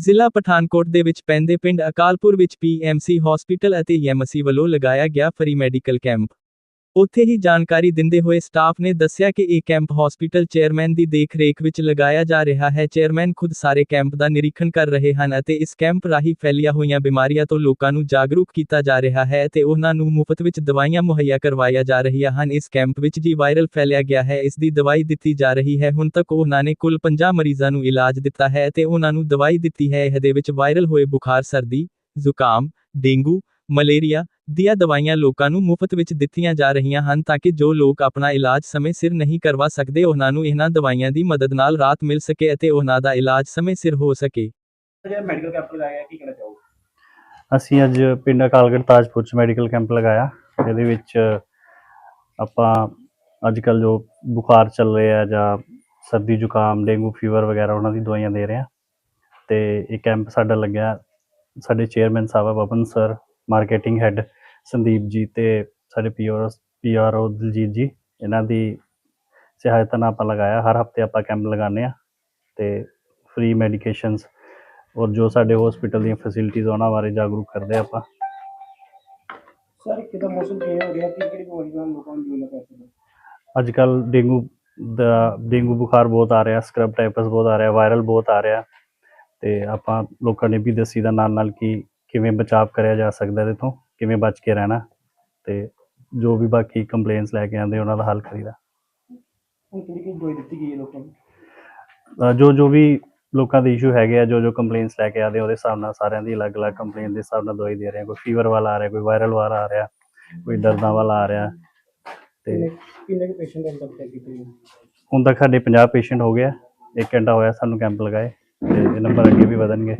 ਜ਼ਿਲ੍ਹਾ ਪਠਾਨਕੋਟ ਦੇ ਵਿੱਚ ਪੈਂਦੇ ਪਿੰਡ ਅਕਾਲਪੁਰ ਵਿੱਚ ਪੀਐਮਸੀ ਹਸਪੀਟਲ ਅਤੇ ਯੈਮਸੀ ਵੱਲੋਂ ਲਗਾਇਆ ਗਿਆ ਫਰੀ ਮੈਡੀਕਲ ਕੈਂਪ ਉੱਥੇ ਹੀ ਜਾਣਕਾਰੀ ਦਿੰਦੇ ਹੋਏ ਸਟਾਫ ਨੇ ਦੱਸਿਆ ਕਿ ਇਹ ਕੈਂਪ ਹਸਪੀਟਲ ਚੇਅਰਮੈਨ ਦੀ ਦੇਖ-ਰੇਖ ਵਿੱਚ ਲਗਾਇਆ ਜਾ ਰਿਹਾ ਹੈ। ਚੇਅਰਮੈਨ ਖੁਦ ਸਾਰੇ ਕੈਂਪ ਦਾ ਨਿਰੀਖਣ ਕਰ ਰਹੇ ਹਨ ਅਤੇ ਇਸ ਕੈਂਪ ਰਾਹੀਂ ਫੈਲੀਆਂ ਹੋਈਆਂ ਬਿਮਾਰੀਆਂ ਤੋਂ ਲੋਕਾਂ ਨੂੰ ਜਾਗਰੂਕ ਕੀਤਾ ਜਾ ਰਿਹਾ ਹੈ ਅਤੇ ਉਹਨਾਂ ਨੂੰ ਮੁਫਤ ਵਿੱਚ ਦਵਾਈਆਂ ਮੁਹੱਈਆ ਕਰਵਾਈਆਂ ਜਾ ਰਹੀਆਂ ਹਨ। ਇਸ ਕੈਂਪ ਵਿੱਚ ਜੀ ਵਾਇਰਲ ਫੈਲਿਆ ਗਿਆ ਹੈ, ਇਸ ਦੀ ਦਵਾਈ ਦਿੱਤੀ ਜਾ ਰਹੀ ਹੈ। ਹੁਣ ਤੱਕ ਉਹਨਾਂ ਨੇ ਕੁੱਲ 50 ਮਰੀਜ਼ਾਂ ਨੂੰ ਇਲਾਜ ਦਿੱਤਾ ਹੈ ਅਤੇ ਉਹਨਾਂ ਨੂੰ ਦਵਾਈ ਦਿੱਤੀ ਹੈ। ਇਹਦੇ ਵਿੱਚ ਵਾਇਰਲ ਹੋਏ ਬੁਖਾਰ, ਸਰਦੀ, ਜ਼ੁਕਾਮ, ਡੇਂਗੂ, ਮਲੇਰੀਆ ਦੀਆਂ ਦਵਾਈਆਂ ਲੋਕਾਂ ਨੂੰ ਮੁਫਤ ਵਿੱਚ ਦਿੱਤੀਆਂ ਜਾ ਰਹੀਆਂ ਹਨ ਤਾਂ ਕਿ ਜੋ ਲੋਕ ਆਪਣਾ ਇਲਾਜ ਸਮੇਂ ਸਿਰ ਨਹੀਂ ਕਰਵਾ ਸਕਦੇ ਉਹਨਾਂ ਨੂੰ ਇਹਨਾਂ ਦਵਾਈਆਂ ਦੀ ਮਦਦ ਨਾਲ ਰਾਹਤ ਮਿਲ ਸਕੇ ਅਤੇ ਉਹਨਾਂ ਦਾ ਇਲਾਜ ਸਮੇਂ ਸਿਰ ਹੋ ਸਕੇ। ਜਿਹੜਾ ਮੈਡੀਕਲ ਕੈਂਪ ਲਗਾਇਆ ਕੀ ਕਹਿਣਾ ਚਾਹੋਗੇ? ਅਸੀਂ ਅੱਜ ਪਿੰਡ ਅਕਾਲਗੜ੍ਹ ਤਾਜਪੁਰ ਚ ਮੈਡੀਕਲ ਕੈਂਪ ਲਗਾਇਆ ਇਹਦੇ ਵਿੱਚ ਆਪਾਂ ਅੱਜ ਕੱਲ ਜੋ ਬੁਖਾਰ ਚੱਲ ਰਿਹਾ ਜਾਂ ਸਰਦੀ ਜ਼ੁਕਾਮ ਡੇਂਗੂ ਫੀਵਰ ਵਗੈਰਾ ਉਹਨਾਂ ਦੀ ਦਵਾਈਆਂ ਦੇ ਰਹੇ। ਹਾਂ ਤੇ ਇਹ ਕੈਂਪ ਸਾਡਾ ਲੱਗਿਆ ਸਾਡੇ ਚੇਅਰਮੈਨ ਸਾਹਿਬ ਆ Pawan sir marketing head Sandeep ji ਤੇ ਸਾਡੇ ਪੀਆਰ ਪੀਆਰਓ ਦਲਜੀਤ ਜੀ ਇਹਨਾਂ ਦੀ ਸਹਾਇਤਾ ਨਾਲ ਆਪਾਂ ਲਗਾਇਆ ਹਰ ਹਫ਼ਤੇ ਆਪਾਂ ਕੈਂਪ ਲਗਾਉਂਦੇ ਆ ਤੇ ਫ੍ਰੀ ਮੈਡੀਕੇਸ਼ਨਸ ਔਰ ਜੋ ਸਾਡੇ ਹਸਪੀਟਲ ਦੀਆਂ ਫੈਸਿਲਿਟੀਜ਼ ਉਹਨਾਂ ਬਾਰੇ ਜਾਗਰੂਕ ਕਰਦੇ ਹਾਂ ਆਪਾਂ। ਸਰ ਕਿਦਾਂ ਮੌਸਮ ਚੇਂਜ ਹੋ ਰਿਹਾ? ਕਿ ਕਿਹੜੀ ਲੋਕਾਂ ਨੂੰ ਸਕਦਾ? ਅੱਜ ਕੱਲ ਡੇਂਗੂ ਦਾ ਡੇਂਗੂ ਬੁਖਾਰ ਬਹੁਤ ਆ ਰਿਹਾ ਸਕ੍ਰਬ ਟਾਈਪਸ ਬਹੁਤ ਆ ਰਿਹਾ ਵਾਇਰਲ ਬਹੁਤ ਆ ਰਿਹਾ ਤੇ ਆਪਾਂ ਲੋਕਾਂ ਨੇ ਵੀ ਦੱਸੀ ਦਾ ਨਾਲ ਨਾਲ ਕਿ ਕਿਵੇਂ ਬਚਾਅ ਕਰਿਆ ਜਾ ਸਕਦਾ ਇਹਦੇ ਤੋਂ। ਕਿਵੇਂ ਬਚ ਕੇ ਰਹਿਣਾ ਤੇ ਜੋ ਵੀ ਬਾਕੀ ਕੰਪਲੇਂਟਸ ਲੈ ਕੇ ਆਉਂਦੇ ਉਹਨਾਂ ਦਾ ਹੱਲ ਕਰੀਦਾ। ਹੁਣ ਕਿਹੜੀ ਕਿਹੜੀ ਦਵਾਈ ਦਿੱਤੀ ਗਈ ਹੈ ਲੋਕਾਂ ਨੂੰ? ਅਹ ਜੋ ਜੋ ਵੀ ਲੋਕਾਂ ਦੇ ਇਸ਼ੂ ਹੈਗੇ ਆ ਜੋ ਜੋ ਕੰਪਲੇਂਟਸ ਲੈ ਕੇ ਆਦੇ ਉਹਦੇ ਹਿਸਾਬ ਨਾਲ ਸਾਰਿਆਂ ਦੀ ਅਲੱਗ-ਅਲੱਗ ਕੰਪਲੇਂਟ ਦੇ ਹਿਸਾਬ ਨਾਲ ਦਵਾਈ ਦੇ ਰਹੇ ਆ। ਕੋਈ ਫੀਵਰ ਵਾਲਾ ਆ ਰਿਹਾ ਕੋਈ ਵਾਇਰਲ ਵਾਲਾ ਆ ਰਿਹਾ ਕੋਈ ਦਰਦਾਂ ਵਾਲਾ ਆ ਰਿਹਾ ਤੇ ਕਿੰਨੇ ਕਿੰਨੇ ਕੁ ਪੇਸ਼ੈਂਟ ਅੰਦਰ ਚੈੱਕ ਕੀਤੇ ਗਏ ਹੁਣ ਤੱਕ ਸਾਡੇ 50 ਪੇਸ਼ੈਂਟ ਹੋ ਗਏ ਆ। ਇੱਕ ਘੰਟਾ ਹੋਇਆ ਸਾਨੂੰ ਕੈਂਪ ਲਗਾਏ ਤੇ ਇਹ ਨੰਬਰ ਅੱਗੇ ਵੀ ਵਧਣਗੇ।